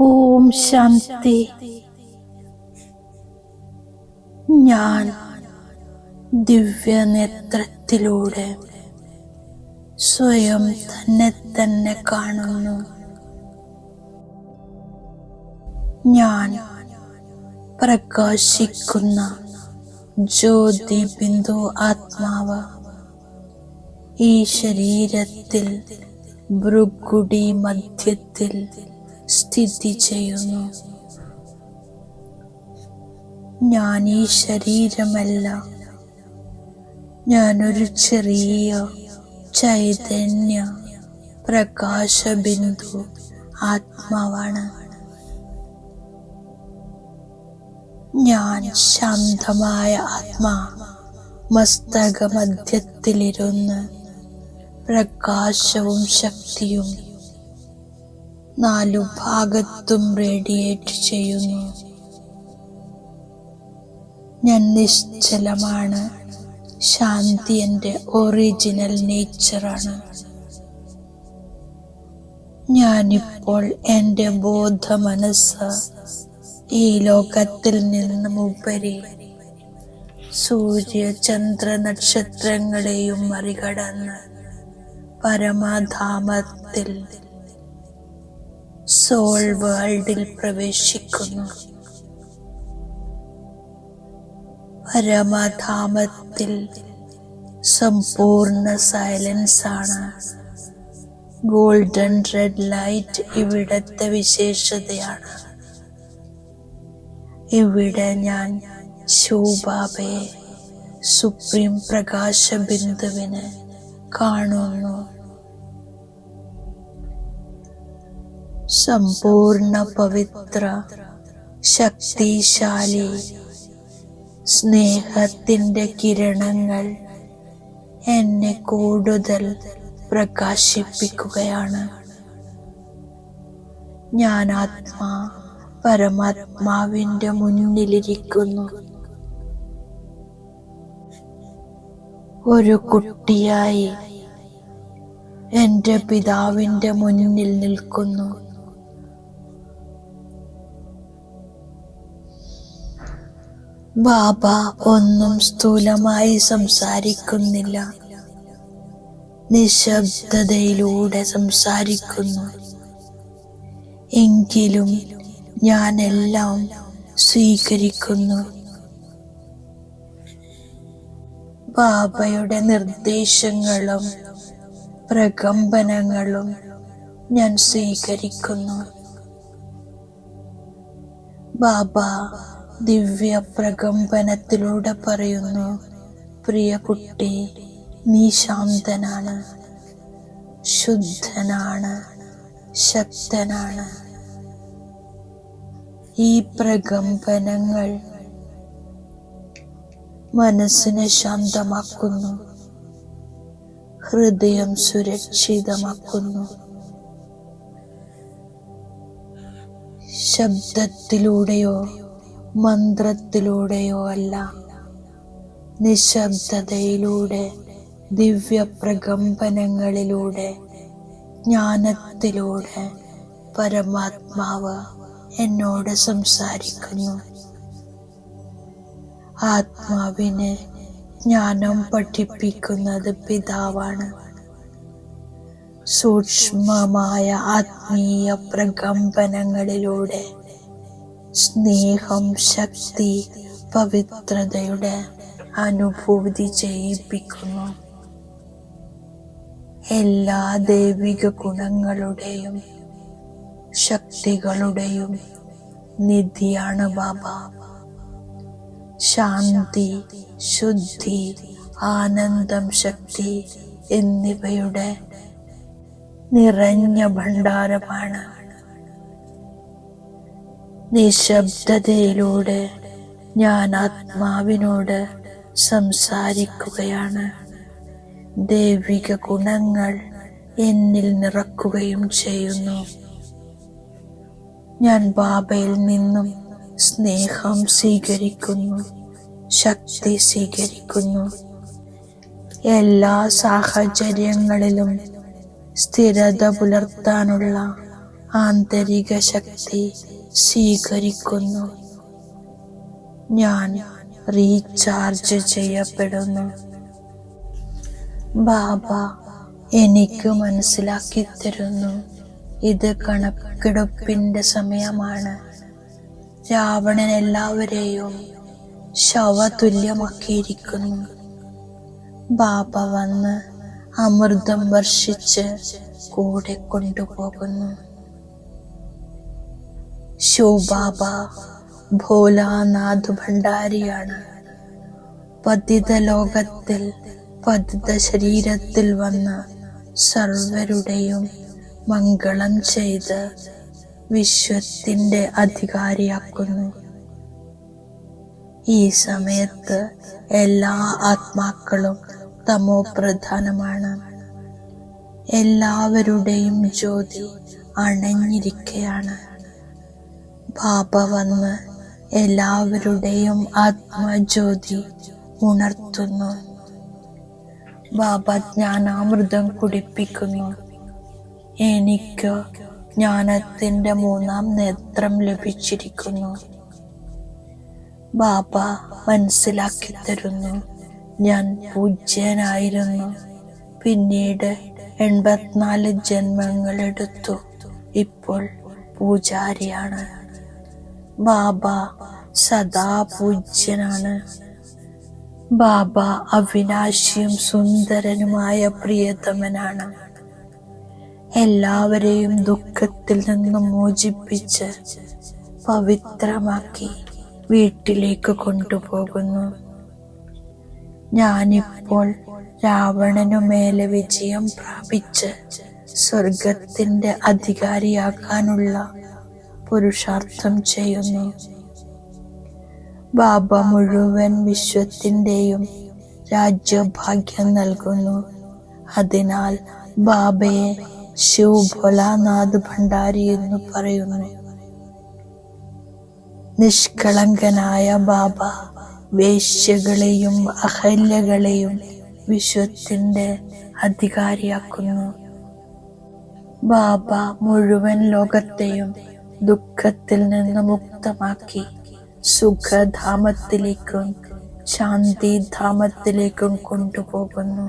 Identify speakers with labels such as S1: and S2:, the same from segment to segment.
S1: ഓം ശാന്തി. ഞാൻ ദിവ്യനേത്രത്തിലൂടെ സ്വയം തന്നെ തന്നെ കാണുന്നു. ഞാൻ പ്രകാശിക്കുന്ന ജ്യോതി ബിന്ദു ആത്മാവ് ഈ ശരീരത്തിൽ ഭൃഗുടി മധ്യത്തിൽ സ്ഥിതി ചെയ്യുന്നു ഞാൻ ഈ ശരീരമല്ല. ഞാനൊരു ചെറിയ ചൈതന്യ പ്രകാശബിന്ദു ആത്മാവാണ്. ഞാൻ ശാന്തമായ ആത്മാ മസ്തക മധ്യത്തിലിരുന്ന് പ്രകാശവും ശക്തിയും നാലു ഭാഗത്തും റേഡിയേറ്റ് ചെയ്യുന്നു. ഞാൻ നിശ്ചലമാണ്. ശാന്തി എന്റെ ഒറിജിനൽ നേച്ചറാണ് ഞാനിപ്പോൾ എന്റെ ബോധ മനസ്സ് ഈ ലോകത്തിൽ നിന്നും ഉപരി സൂര്യ ചന്ദ്ര നക്ഷത്രങ്ങളെയും മറികടന്ന് പരമാധാമത്തിൽ സോൾ വേൾഡിൽ പ്രവേശിക്കുന്നു. പരമധാമത്തിൽ സമ്പൂർണ സൈലൻസ് ആണ്. ഗോൾഡൻ റെഡ് ലൈറ്റ് ഇവിടത്തെ വിശേഷതയാണ്. ഇവിടെ ഞാൻ ശൂബാബയെ സുപ്രീം പ്രകാശ ബിന്ദുവിന് കാണുന്നു. സമ്പൂർണ പവിത്ര ശക്തിശാലി. സ്നേഹത്തിന്റെ കിരണങ്ങൾ എന്നെ കൂടുതൽ പ്രകാശിപ്പിക്കുകയാണ്. ഞാൻ ആത്മാ പരമാത്മാവിന്റെ മുന്നിലിരിക്കുന്നു. ഒരു കുട്ടിയായി എന്റെ പിതാവിന്റെ മുന്നിൽ നിൽക്കുന്നു. ബാബ ഒന്നും സ്ഥൂലമായി സംസാരിക്കുന്നില്ല. നിശബ്ദതയിലൂടെ സംസാരിക്കുന്നു. എങ്കിലും ഞാൻ എല്ലാം സ്വീകരിക്കുന്നു. ബാബയുടെ നിർദ്ദേശങ്ങളും പ്രകമ്പനങ്ങളും ഞാൻ സ്വീകരിക്കുന്നു. ബാബ ദിവ്യ പ്രകമ്പനത്തിലൂടെ പറയുന്നു പ്രിയ കുട്ടി നീ ശാന്തനാണ് ശുദ്ധനാണ് ശക്തനാണ്. ഈ പ്രകമ്പനങ്ങൾ മനസ്സിനെ ശാന്തമാക്കുന്നു ഹൃദയം സുരക്ഷിതമാക്കുന്നു. ശബ്ദത്തിലൂടെയോ മന്ത്രത്തിലൂടെയോ അല്ല നിശബ്ദതയിലൂടെ ദിവ്യ പ്രകമ്പനങ്ങളിലൂടെ ജ്ഞാനത്തിലൂടെ പരമാത്മാവ് എന്നോട് സംസാരിക്കുന്നു. ആത്മാവിനെ ജ്ഞാനം പഠിപ്പിക്കുന്നത് പിതാവാണ്. സൂക്ഷ്മമായ ആത്മീയ പ്രകമ്പനങ്ങളിലൂടെ സ്നേഹം ശക്തി പവിത്രതയുടെ അനുഭൂതി ചെയ്യിപ്പിക്കുന്നു. എല്ലാ ദൈവിക ഗുണങ്ങളുടെയും ശക്തികളുടെയും നിധിയാണ് ബാബ. ശാന്തി ശുദ്ധി ആനന്ദം ശക്തി എന്നിവയുടെ നിറഞ്ഞ ഭണ്ഡാരമാണ് നിശബ്ദതയിലൂടെ ഞാൻ ആത്മാവിനോട് സംസാരിക്കുകയാണ്. ദൈവിക ഗുണങ്ങൾ എന്നിൽ നിറക്കുകയും ചെയ്യുന്നു. ഞാൻ ബാബയിൽ നിന്നും സ്നേഹം സ്വീകരിക്കുന്നു ശക്തി സ്വീകരിക്കുന്നു. എല്ലാ സാഹചര്യങ്ങളിലും സ്ഥിരത പുലർത്താനുള്ള ആന്തരിക ശക്തി സ്വീകരിക്കുന്നു. ഞാൻ റീചാർജ് ചെയ്യപ്പെടുന്നു. ബാബ എനിക്ക് മനസ്സിലാക്കി തരുന്നു. ഇത് കണക്കെടുപ്പിന്റെ സമയമാണ്. രാവണൻ എല്ലാവരെയും ശവതുല്യമാക്കിയിരിക്കുന്നു. ബാബ വന്ന് അമൃതം വർഷിച്ച് കൂടെ കൊണ്ടുപോകുന്നു. ശിവബാബ ഭോലാനാഥ് ഭണ്ഡാരിയാണ് പതിത ലോകത്തിൽ പതിത ശരീരത്തിൽ വന്ന സർവരുടെയും മംഗളം ചെയ്ത് വിശ്വത്തിന്റെ അധികാരിയാക്കുന്നു. ഈ സമയത്ത് എല്ലാ ആത്മാക്കളും തമോ പ്രധാനമാണ്. എല്ലാവരുടെയും ജ്യോതി അണഞ്ഞിരിക്കയാണ്. ബാബ വന്ന് എല്ലാവരുടെയും ആത്മജ്യോതി ഉണർത്തുന്നു. ബാബ ജ്ഞാനാമൃതം കുടിപ്പിക്കുന്നു. എനിക്ക് ജ്ഞാനത്തിന്റെ മൂന്നാം നേത്രം ലഭിച്ചിരിക്കുന്നു. ബാബ മനസ്സിലാക്കി തരുന്നു. ഞാൻ പൂജ്യനായിരുന്നു. പിന്നീട് എൺപത്തിനാല് ജന്മങ്ങൾ എടുത്തു. ഇപ്പോൾ പൂജാരിയാണ്. ബാബ സദാ പൂജ്യനാണ്. ബാബ അവിനാശിയും സുന്ദരനുമായ പ്രിയതമനാണ്. എല്ലാവരെയും ദുഃഖത്തിൽ നിന്നും മോചിപ്പിച്ച് പവിത്രമാക്കി വീട്ടിലേക്ക് കൊണ്ടുപോകുന്നു. ഞാനിപ്പോൾ രാവണനു മേലെ വിജയം പ്രാപിച്ച് സ്വർഗത്തിന്റെ അധികാരിയാക്കാനുള്ള പുരുഷാർത്ഥം ചെയ്യുന്നു. ബാബ മുഴുവൻ വിശ്വത്തിന്റെയും രാജ്യഭാഗ്യം നൽകുന്നു. അതിനാൽ ബാബയെ ശിവ് ഭോലാനാഥ് ഭണ്ഡാരി എന്ന് പറയുന്നു. നിഷ്കളങ്കനായ ബാബ വേശ്യകളെയും അഹല്യകളെയും വിശ്വത്തിന്റെ അധികാരിയാക്കുന്നു. ബാബ മുഴുവൻ ലോകത്തെയും ദുഃഖത്തിൽ നിന്ന് മുക്തമാക്കി. സുഖധാമത്തിലേക്കും ശാന്തിധാമത്തിലേക്കും കൊണ്ടുപോകുന്നു.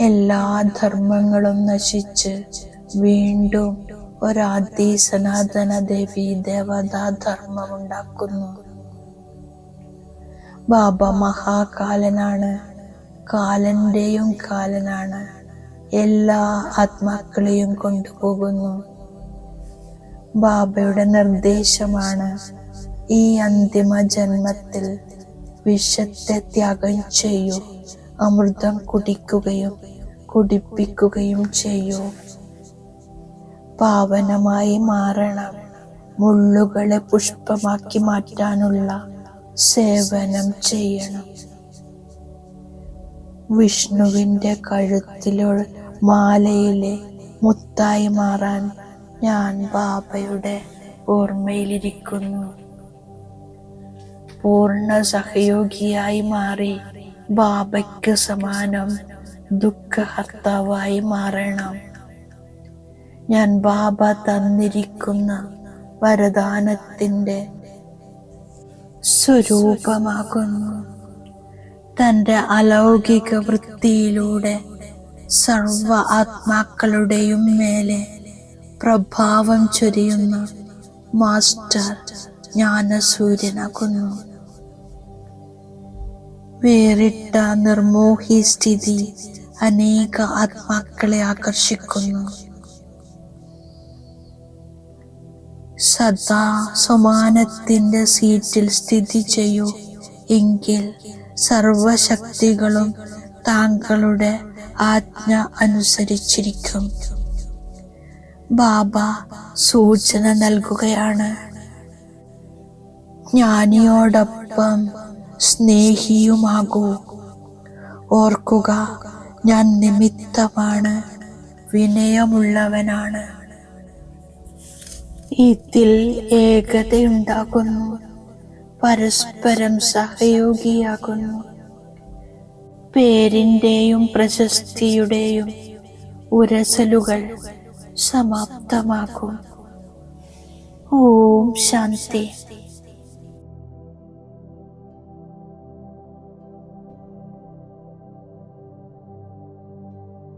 S1: എല്ലാ ധർമ്മങ്ങളും നശിച്ച് വീണ്ടും ഒരാദി സനാതന ദേവി ദേവതാ ധർമ്മം ഉണ്ടാക്കുന്നു ബാബ മഹാകാലനാണ് കാലന്റെയും കാലനാണ്. എല്ലാ ആത്മാക്കളെയും കൊണ്ടുപോകുന്നു. ബാബയുടെ നിർദ്ദേശമാണ്. ഈ അന്തിമ ജന്മത്തിൽ വിഷത്തെ ത്യാഗം ചെയ്യൂ. അമൃതം കുടിക്കുകയും കുടിപ്പിക്കുകയും ചെയ്യൂ. പാവനമായി മാറണം. മുള്ളുകളെ പുഷ്പമാക്കി മാറ്റാനുള്ള സേവനം ചെയ്യണം. വിഷ്ണുവിന്റെ കഴുത്തിലോ മാലയിലെ മുത്തായി മാറാൻ ഞാൻ ബാബയുടെ ഓർമ്മയിലിരിക്കുന്നു. പൂർണ സഹയോഗിയായി മാറി ബാബയ്ക്ക് സമാനം ദുഃഖഹർത്താവായി മാറണം. ഞാൻ ബാബ തന്നിരിക്കുന്ന വരദാനത്തിന്റെ സ്വരൂപമാകുന്നു. തന്റെ അലൗകിക വൃത്തിയിലൂടെ സർവ ആത്മാക്കളുടെയും മേലെ പ്രഭാവം ചൊരിയുന്ന മാസ്റ്റർ ജ്ഞാനസൂര്യനാകുന്നു. വേറിട്ട നിർമോഹി സ്ഥിതി അനേക ആത്മാക്കളെ ആകർഷിക്കുന്നു. സദാ സമാനത്തിന്റെ സീറ്റിൽ സ്ഥിതി ചെയ്യൂ എങ്കിൽ സർവശക്തികളും താങ്കളുടെ ആജ്ഞ അനുസരിച്ചിരിക്കും. ബാബ സൂചന നൽകുകയാണ്. ജ്ഞാനിയോടൊപ്പം സ്നേഹിയുമാകൂ. ഓർക്കുക ഞാൻ നിമിത്തമാണ് വിനയമുള്ളവനാണ്. ഇതിൽ ഏകതയുണ്ടാകുന്നു. പരസ്പരം സഹയോഗിയാകുന്നു. പേരിന്റെയും പ്രശസ്തിയുടെയും ഉരസലുകൾ സമാപ്തമാകും ഓം ശാന്തി